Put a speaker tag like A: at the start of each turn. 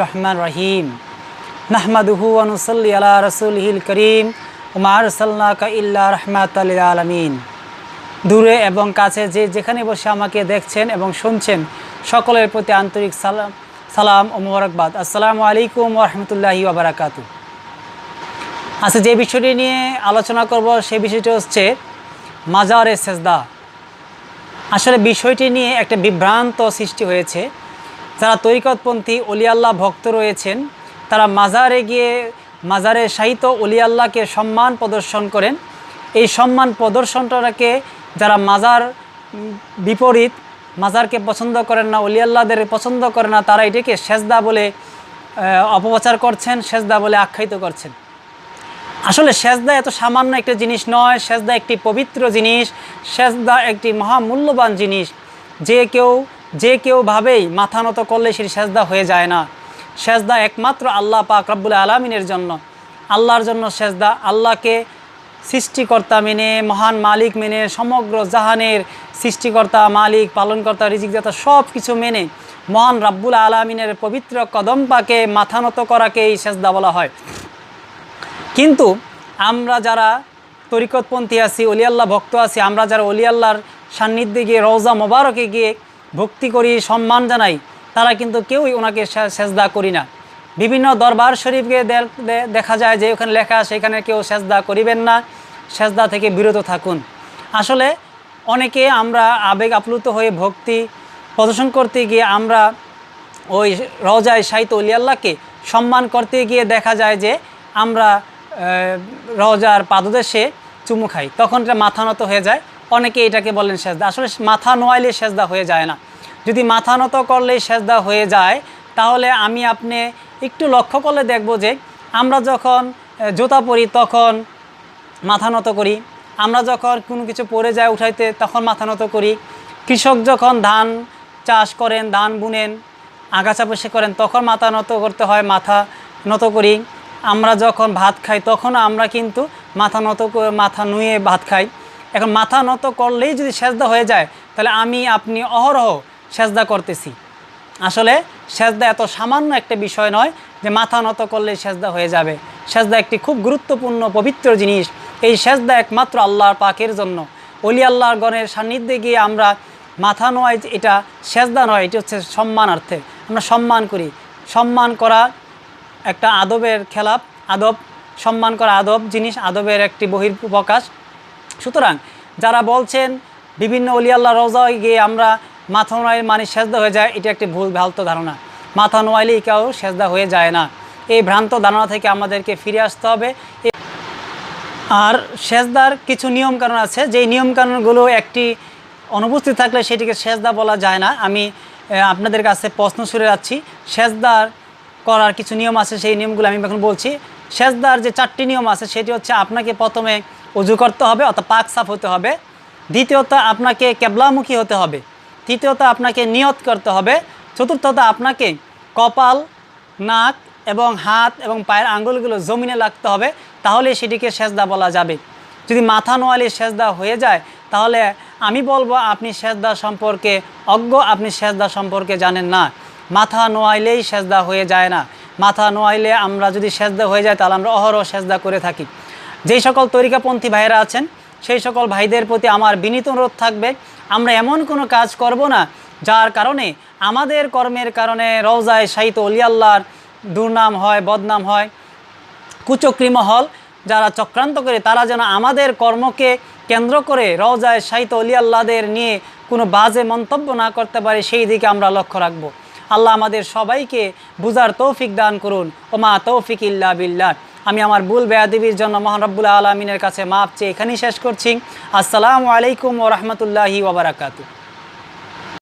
A: রহমান রহিম। করিম দূরে এবং কাছে যে যেখানে বসে আমাকে দেখছেন এবং শুনছেন, সকলের প্রতি আন্তরিক সালাম সালাম ও মোবারকবাদ। আসসালামু আলাইকুম রহমতুল্লাহি ওবরাকাতু আচ্ছা যে বিষয়টি নিয়ে আলোচনা করব সেই বিষয়টি হচ্ছে মাজারে সেজদা। আসলে বিষয়টি নিয়ে একটা বিভ্রান্ত সৃষ্টি হয়েছে। যারা তরিকতপন্থী অলিয়াল্লাহ ভক্ত রয়েছেন, তারা মাজারে গিয়ে মাজারে সাহিত্য অলিয়াল্লাহকে সম্মান প্রদর্শন করেন। এই সম্মান প্রদর্শনটাকে যারা মাজার বিপরীত, মাজারকে পছন্দ করেন না, অলিয়াল্লাহদের পছন্দ করে না, তারা এটিকে সেজদা বলে অপপ্রচার করছেন, সেজদা বলে আখ্যায়িত করছেন। আসলে সেজদা এত সামান্য একটা জিনিস নয়, সেজদা একটি পবিত্র জিনিস, সেজদা একটি মহামূল্যবান জিনিস। যে কেউ যে কেউ ভাবেই মাথা নত করলে সেটি সেজদা হয়ে যায় না। সেজদা একমাত্র আল্লাহ পাক রব্বুল আলমিনের জন্য। আল্লাহর জন্য সেজদা আল্লাহকে সৃষ্টিকর্তা মেনে, মহান মালিক মেনে, সমগ্র জাহানের সৃষ্টিকর্তা, মালিক, পালনকর্তা, রিজিকদাতা সব কিছু মেনে মহান রাব্বুল আলমিনের পবিত্র কদম পাকে মাথা নত করাকে এই সেজদা বলা হয়। কিন্তু আমরা যারা তরিকতপন্থী আছি, অলিয়াল্লাহ ভক্ত আছি, আমরা যারা অলিয়াল্লাহর সান্নিধ্যে গিয়ে, রওজা মোবারকে গিয়ে ভক্তি করি, সম্মান জানাই, তারা কিন্তু কেউই ওনাকে সেজদা করি না। বিভিন্ন দরবার শরীফকে দেখা যায় যে ওখানে লেখা সেখানে কেউ সেজদা করিবেন না, সেজদা থেকে বিরত থাকুন। আসলে অনেকে আমরা আবেগ আপ্লুত হয়ে ভক্তি প্রদর্শন করতে গিয়ে আমরা ওই রওজায় সাহিত্য অলিয়াল্লাহকে সম্মান করতে গিয়ে দেখা যায় যে আমরা আহ, রওজার পাদদেশে চুমু খাই তখন এটা মাথা নত হয়ে যায়। অনেকে এটাকে বলেন সেজদা। আসলে মাথা নোয়াইলে সেজদা হয়ে যায় না। যদি মাথা নত করলেই সেজদা হয়ে যায় তাহলে আমি আপনি একটু লক্ষ্য করলে দেখব যে আমরা যখন জুতা পরি তখন মাথা নত করি। আমরা যখন কোনো কিছু পড়ে যায় উঠাইতে তখন মাথা নত করি। কৃষক যখন ধান চাষ করেন ধান বুনেন আগাছা বসে করেন তখন মাথা নত করতে হয় মাথা নত করি। আমরা যখন ভাত খাই, তখন আমরা কিন্তু মাথা নত মাথা নুয়ে ভাত খাই। এখন মাথা নত করলেই যদি সেজদা হয়ে যায়, তাহলে আমি, আপনি অহরহ সেজদা করতেছি। আসলে সেজদা এত সামান্য একটা বিষয় নয় যে মাথা নত করলে সেজদা হয়ে যাবে। সেজদা একটি খুব গুরুত্বপূর্ণ, পবিত্র জিনিস। এই সেজদা একমাত্র আল্লাহর পাকের জন্য। অলি আল্লাহর গণের সান্নিধ্যে গিয়ে আমরা মাথা নোয়াই, এটা সেজদা নয়, এটি হচ্ছে সম্মানার্থে। আমরা সম্মান করি। সম্মান করা একটা আদবের খেলাপ, আদব, সম্মান করা আদব, জিনিস আদবের একটি বহির্প্রকাশ সুতরাং যারা বলছেন, বিভিন্ন অলিয়াল্লাহ রোজায় গিয়ে আমরা মাথা নোয়াই মানে সেজদা হয়ে যায়, এটা একটি ভুল, ভ্রান্ত ধারণা। মাথা নোয়াইলেই কেউ সেজদা হয়ে যায় না। এই ভ্রান্ত ধারণা থেকে আমাদেরকে ফিরে আসতে হবে। আর সেজদার কিছু নিয়মকানুন আছে। যেই নিয়মকানুনগুলো একটি অনুপস্থিত থাকলে সেটিকে সেজদা বলা যায় না। আমি আপনাদের কাছে প্রশ্ন সুরে যাচ্ছি। সেজদার করার কিছু নিয়ম আছে, সেই নিয়মগুলো আমি এখন বলছি। সেজদার যে চারটি নিয়ম আছে, সেটি হচ্ছে আপনাকে প্রথমে উজু করতে হবে, অর্থাৎ পাক সাফ হতে হবে। দ্বিতীয়ত, আপনাকে কেবলামুখী হতে হবে। তৃতীয়ত, আপনাকে নিয়ত করতে হবে। চতুর্থত, আপনাকে কপাল, নাক এবং হাত এবং পায়ের আঙ্গুলগুলো জমিনে লাগতে হবে, তাহলে সেটিকে সেজদা বলা যাবে। যদি মাথা নোয়ালি সেজদা হয়ে যায়, তাহলে আমি বলব, আপনি সেজদা সম্পর্কে অজ্ঞ, আপনি সেজদা সম্পর্কে জানেন না। মাথা নোয়াইলেই সেজদা হয়ে যায় না। মাথা নোয়াইলে আমরা যদি সেজদা হয়ে যায়, তাহলে আমরা অহরহ সেজদা করে থাকি। যেই সকল তরিকাপন্থী ভাইরা আছেন, সেই সকল ভাইদের প্রতি আমার বিনীত অনুরোধ থাকবে, আমরা এমন কোনো কাজ করব না, যার কারণে আমাদের কর্মের কারণে রওজায় সাহিত্য অলিয়াল্লাহর দুর্নাম হয়, বদনাম হয়। কুচক্রি মহল যারা চক্রান্ত করে, তারা যেন আমাদের কর্মকে কেন্দ্র করে রওজায় সাহিত্য অলিয়াল্লাদের নিয়ে কোনো বাজে মন্তব্য না করতে পারে, সেই দিকে আমরা লক্ষ্য রাখব। আল্লাহ আমাদের সবাইকে বুজার তৌফিক দান করুন। ওমা তৌফিক ইল্লা বিল্লাহ। আমি আমার ভুল বেয়াদিবির জন্য মহান আলমিনের কাছে মাপ চেয়ে এখানেই শেষ করছি। আসসালামু আলাইকুম ও রহমতুল্লাহি ওবরাকাতু